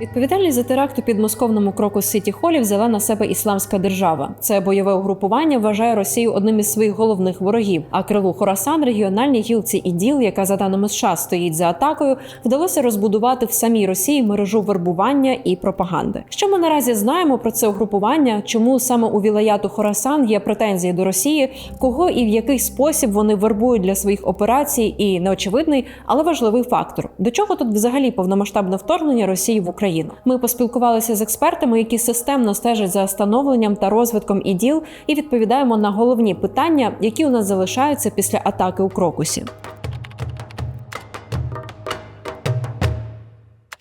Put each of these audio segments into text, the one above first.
Відповідальність за теракт у підмосковному кроку Сіті Холі взяла на себе ісламська держава. Це бойове угрупування вважає Росію одним із своїх головних ворогів. А крилу Хорасан, регіональній гілці іділ, яка за даними США стоїть за атакою, вдалося розбудувати в самій Росії мережу вербування і пропаганди. Що ми наразі знаємо про це угрупування? Чому саме у вілаяту Хорасан є претензії до Росії? Кого і в який спосіб вони вербують для своїх операцій? І неочевидний, але важливий фактор: до чого тут взагалі повномасштабне вторгнення Росії в Україну? Ми поспілкувалися з експертами, які системно стежать за становленням та розвитком іділ, і відповідаємо на головні питання, які у нас залишаються після атаки у Крокусі.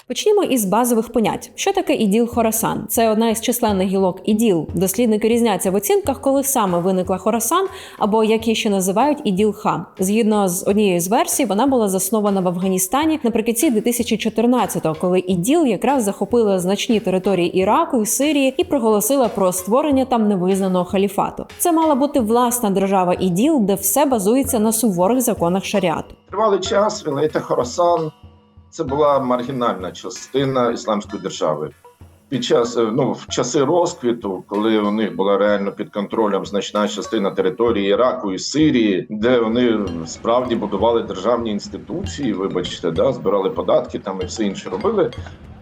Почнімо із базових понять. Що таке іділ Хорасан? Це одна із численних гілок іділ. Дослідники різняться в оцінках, коли саме виникла Хорасан, або як її ще називають іділ Ха. Згідно з однією з версій, вона була заснована в Афганістані наприкінці 2014-го, коли іділ якраз захопила значні території Іраку і Сирії і проголосила про створення там невизнаного халіфату. Це мала бути власна держава іділ, де все базується на суворих законах шаріату. Тривалий час Вілаєта Хорасан це була маргінальна частина ісламської держави. Під час е, ну в часи розквіту, коли у них була реально під контролем значна частина території Іраку і Сирії, де вони справді будували державні інституції, вибачте, да, збирали податки там і все інше робили.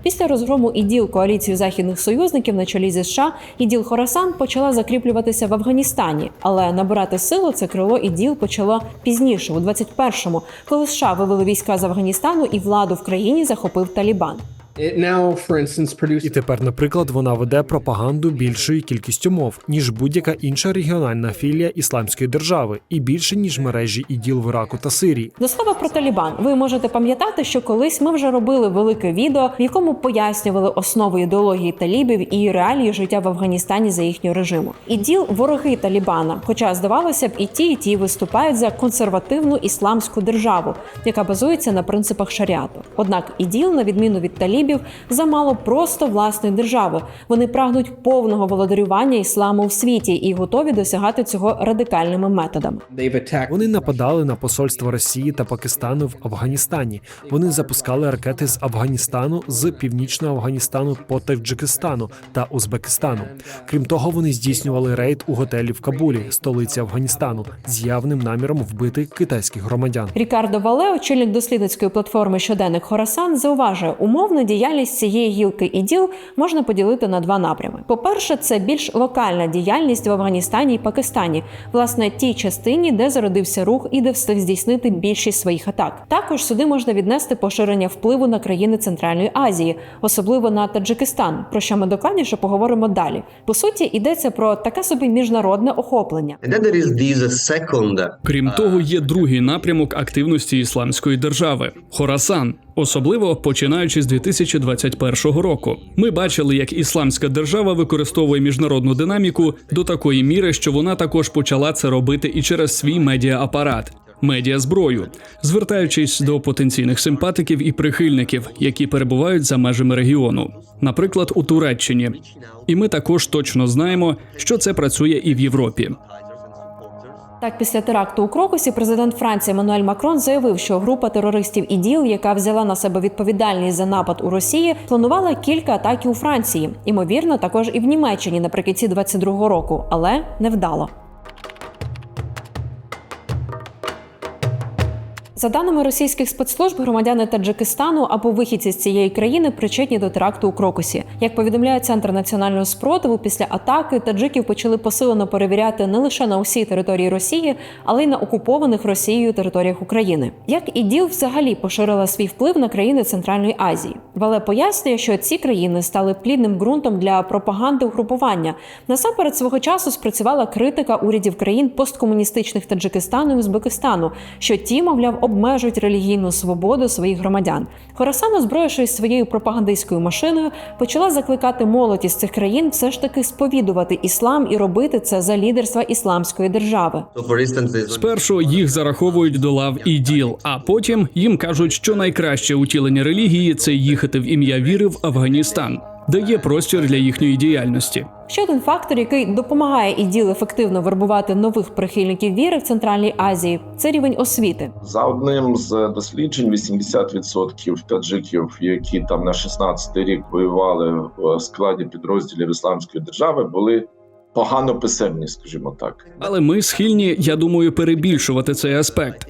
Після розгрому іділ коаліції західних союзників на чолі зі США іділ Хорасан почала закріплюватися в Афганістані, але набирати силу це крило іділ почало пізніше, у 21-му, коли США вивели війська з Афганістану і владу в країні захопив Талібан. It now, І тепер, наприклад, вона веде пропаганду більшою кількістю мов ніж будь-яка інша регіональна філія ісламської держави, і більше ніж мережі іділ в Іраку та Сирії. До слова про Талібан, ви можете пам'ятати, що колись ми вже робили велике відео, в якому пояснювали основи ідеології талібів і реалії життя в Афганістані за їхнього режиму. Іділ вороги Талібана, хоча здавалося б, і ті, і ті виступають за консервативну ісламську державу, яка базується на принципах шаріату. Однак іділ, на відміну від талібів, замало просто власної держави. Вони прагнуть повного володарювання ісламу в світі і готові досягати цього радикальними методами. Вони нападали на посольства Росії та Пакистану в Афганістані. Вони запускали ракети з Афганістану, з північного Афганістану по Таджикистану та Узбекистану. Крім того, вони здійснювали рейд у готелі в Кабулі, столиці Афганістану, з явним наміром вбити китайських громадян. Рікардо Вале, очільник дослідницької платформи Щоденник Хорасан, зауважує, умовну діяльність цієї гілки іділ можна поділити на два напрями. По-перше, це більш локальна діяльність в Афганістані і Пакистані, власне, тій частині, де зародився рух і де встиг здійснити більшість своїх атак. Також сюди можна віднести поширення впливу на країни Центральної Азії, особливо на Таджикистан, про що ми докладніше поговоримо далі. По суті, йдеться про таке собі міжнародне охоплення. Second Крім того, є другий напрямок активності ісламської держави Хорасан. Особливо починаючи з 2021 року, ми бачили, як ісламська держава використовує міжнародну динаміку до такої міри, що вона також почала це робити і через свій медіаапарат. Медіа зброю, звертаючись до потенційних симпатиків і прихильників, які перебувають за межами регіону, наприклад, у Туреччині. І ми також точно знаємо, що це працює і в Європі. Так, після теракту у Крокусі президент Франції Мануель Макрон заявив, що група терористів іділ, яка взяла на себе відповідальність за напад у Росії, планувала кілька атаків у Франції, ймовірно, також і в Німеччині наприкінці 22-го року, але невдало. За даними російських спецслужб, громадяни Таджикистану або вихідці з цієї країни причетні до теракту у Крокусі. Як повідомляє центр національного спротиву, після атаки таджиків почали посилено перевіряти не лише на усій території Росії, але й на окупованих Росією територіях України. Як іділ взагалі поширила свій вплив на країни Центральної Азії? Вале пояснює, що ці країни стали плідним ґрунтом для пропаганди угрупування. Насамперед свого часу спрацювала критика урядів країн посткомуністичних Таджикистану і Узбекистану, що ті, мовляв, обмежують релігійну свободу своїх громадян. Хорасан, озброївшись своєю пропагандистською машиною, почала закликати молодь із цих країн все ж таки сповідувати іслам і робити це за лідерства ісламської держави. Спершу їх зараховують до лав іділ, а потім їм кажуть, що найкраще утілення релігії це їхати в ім'я віри в Афганістан. дає простір для їхньої діяльності. Ще один фактор, який допомагає іділ ефективно вербувати нових прихильників віри в Центральній Азії, це рівень освіти. За одним з досліджень, 80% таджиків, які там на 16-й рік воювали в складі підрозділів Ісламської держави, були погано писемні, скажімо так. Але ми схильні, я думаю, перебільшувати цей аспект.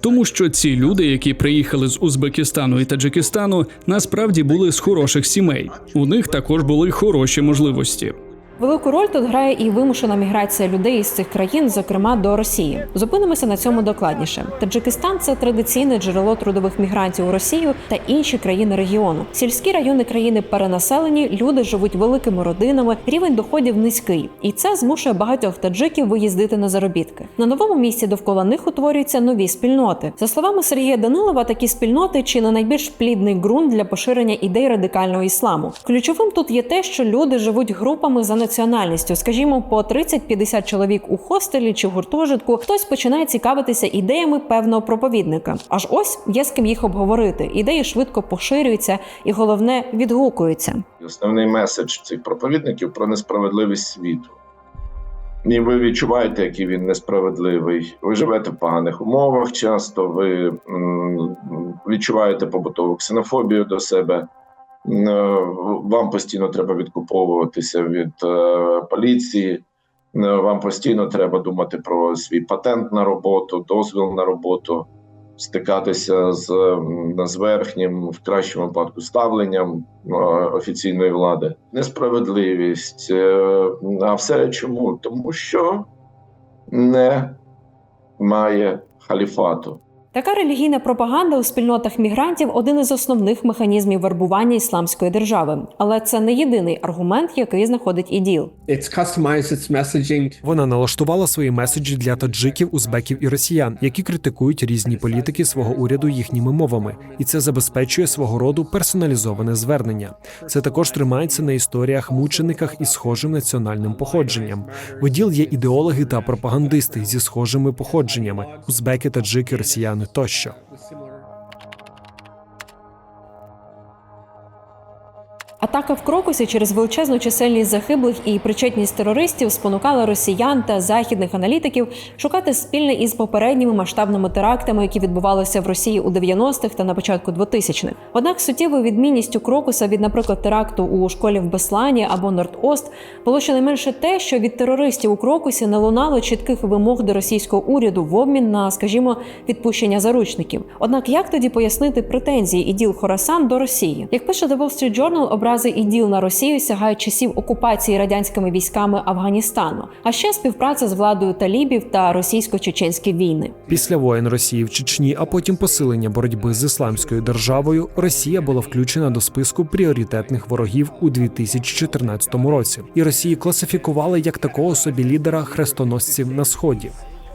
Тому що ці люди, які приїхали з Узбекистану і Таджикистану, насправді були з хороших сімей. У них також були хороші можливості. Велику роль тут грає і вимушена міграція людей із цих країн, зокрема до Росії. Зупинимося на цьому докладніше. Таджикистан це традиційне джерело трудових мігрантів у Росію та інші країни регіону. Сільські райони країни перенаселені, люди живуть великими родинами, рівень доходів низький, і це змушує багатьох таджиків виїздити на заробітки. На новому місці довкола них утворюються нові спільноти. За словами Сергія Данилова, такі спільноти чи не найбільш плідний ґрунт для поширення ідей радикального ісламу. Ключовим тут є те, що люди живуть групами за національністю, скажімо, по 30-50 чоловік у хостелі чи гуртожитку. Хтось починає цікавитися ідеями певного проповідника. Аж ось є з ким їх обговорити. Ідеї швидко поширюються і головне відгукуються. Основний меседж цих проповідників про несправедливість світу. І ви відчуваєте, який він несправедливий. Ви живете в поганих умовах часто, ви відчуваєте побутову ксенофобію до себе. Е, Вам постійно треба відкуповуватися від е, поліції. Е, Вам постійно треба думати про свій патент на роботу, дозвіл на роботу, стикатися з, верхнім, в кращому випадку, ставленням офіційної влади. Несправедливість. А все чому? Тому що не має халіфату. Така релігійна пропаганда у спільнотах мігрантів один із основних механізмів вербування ісламської держави, але це не єдиний аргумент, який знаходить іділ. Вона налаштувала свої меседжі для таджиків, узбеків і росіян, які критикують різні політики свого уряду їхніми мовами, і це забезпечує свого роду персоналізоване звернення. Це також тримається на історіях мучениках із схожим національним походженням. В іділ є ідеологи та пропагандисти зі схожими походженнями: узбеки, таджики, росіяни тощо. Атака в Крокусі через величезну чисельність загиблих і причетність терористів спонукала росіян та західних аналітиків шукати спільне із попередніми масштабними терактами, які відбувалися в Росії у 90-х та на початку 2000-х. Однак суттєвою відмінністю Крокуса від, наприклад, теракту у школі в Беслані або Норд-Ост було щонайменше те, що від терористів у Крокусі не лунало чітких вимог до російського уряду в обмін на, скажімо, відпущення заручників. Однак як тоді пояснити претензії іділ Хорасан до Росії? Як пише The Wall Street Journal, образи іділ на Росію сягають часів окупації радянськими військами Афганістану, а ще співпраця з владою талібів та російсько-чеченські війни. Після воєн Росії в Чечні, а потім посилення боротьби з ісламською державою, Росія була включена до списку пріоритетних ворогів у 2014 році, і Росії класифікували як такого собі лідера хрестоносців на сході.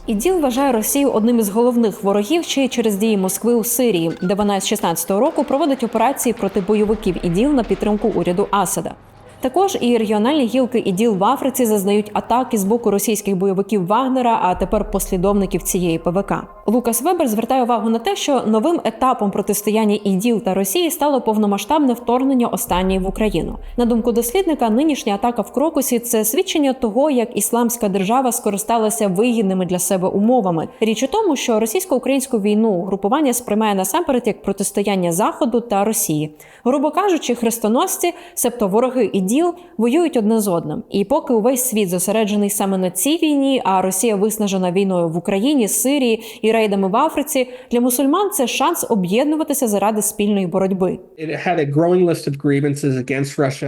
Іділ вважає Росію одним із головних ворогів ще й через дії Москви у Сирії, де вона з 16-го року проводить операції проти бойовиків іділ на підтримку уряду Асада. Також і регіональні гілки іділ в Африці зазнають атаки з боку російських бойовиків Вагнера, а тепер послідовників цієї ПВК. Лукас Вебер звертає увагу на те, що новим етапом протистояння іділ та Росії стало повномасштабне вторгнення останньої в Україну. На думку дослідника, нинішня атака в Крокусі це свідчення того, як ісламська держава скористалася вигідними для себе умовами. Річ у тому, що російсько-українську війну групування сприймає насамперед як протистояння Заходу та Росії. Грубо кажучи, хрестоносці, себто вороги іділ, воюють одне з одним. І поки увесь світ зосереджений саме на цій війні, а Росія виснажена війною в Україні, Сирії і рейдами в Африці, для мусульман це шанс об'єднуватися заради спільної боротьби.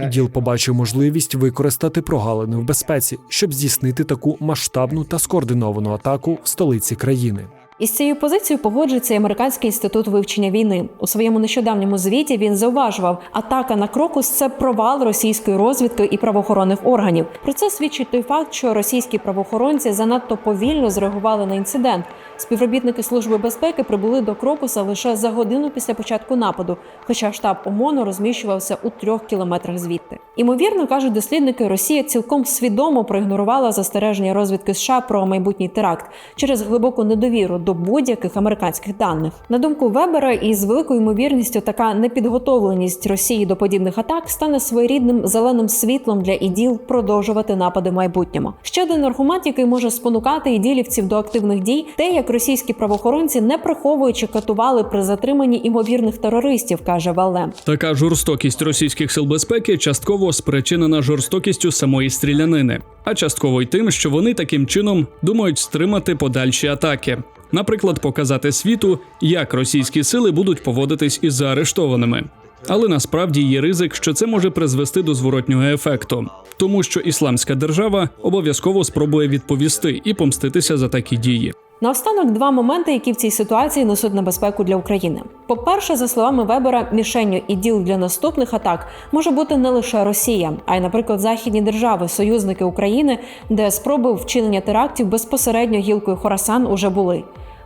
Діл побачив можливість використати прогалини в безпеці, щоб здійснити таку масштабну та скоординовану атаку в столиці країни. Із цією позицією погоджується і Американський інститут вивчення війни. У своєму нещодавньому звіті він зауважував, атака на Крокус це провал російської розвідки і правоохоронних органів. Про це свідчить той факт, що російські правоохоронці занадто повільно зреагували на інцидент. Співробітники служби безпеки прибули до Крокуса лише за годину після початку нападу, хоча штаб ОМОНу розміщувався у трьох кілометрах звідти. Імовірно, кажуть дослідники, Росія цілком свідомо проігнорувала застереження розвідки США про майбутній теракт через глибоку недовіру до будь-яких американських даних. На думку Вебера, із великою ймовірністю така непідготовленість Росії до подібних атак стане своєрідним зеленим світлом для іділ продовжувати напади в майбутньому. Ще один аргумент, який може спонукати іділівців до активних дій, те, як російські правоохоронці не приховуючи катували при затриманні імовірних терористів, каже Валлем. Така жорстокість російських сил безпеки частково спричинена жорстокістю самої стрілянини, а частково й тим, що вони таким чином думають стримати подальші атаки. Наприклад, показати світу, як російські сили будуть поводитись із заарештованими. Але насправді є ризик, що це може призвести до зворотнього ефекту, тому що ісламська держава обов'язково спробує відповісти і помститися за такі дії. Наостанок два моменти, які в цій ситуації несуть небезпеку для України. По-перше, за словами Вебера, мішенню і діл для наступних атак може бути не лише Росія, а й, наприклад, західні держави, союзники України, де спроби вчинення терактів безпосередньо гілкою Хорасан уже були.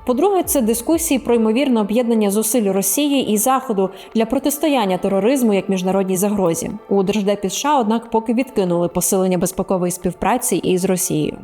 По-друге, це дискусії про ймовірне об'єднання зусиль Росії і Заходу для протистояння тероризму як міжнародній загрозі. У Держдепі США, однак, поки відкинули посилення безпекової співпраці із Росією.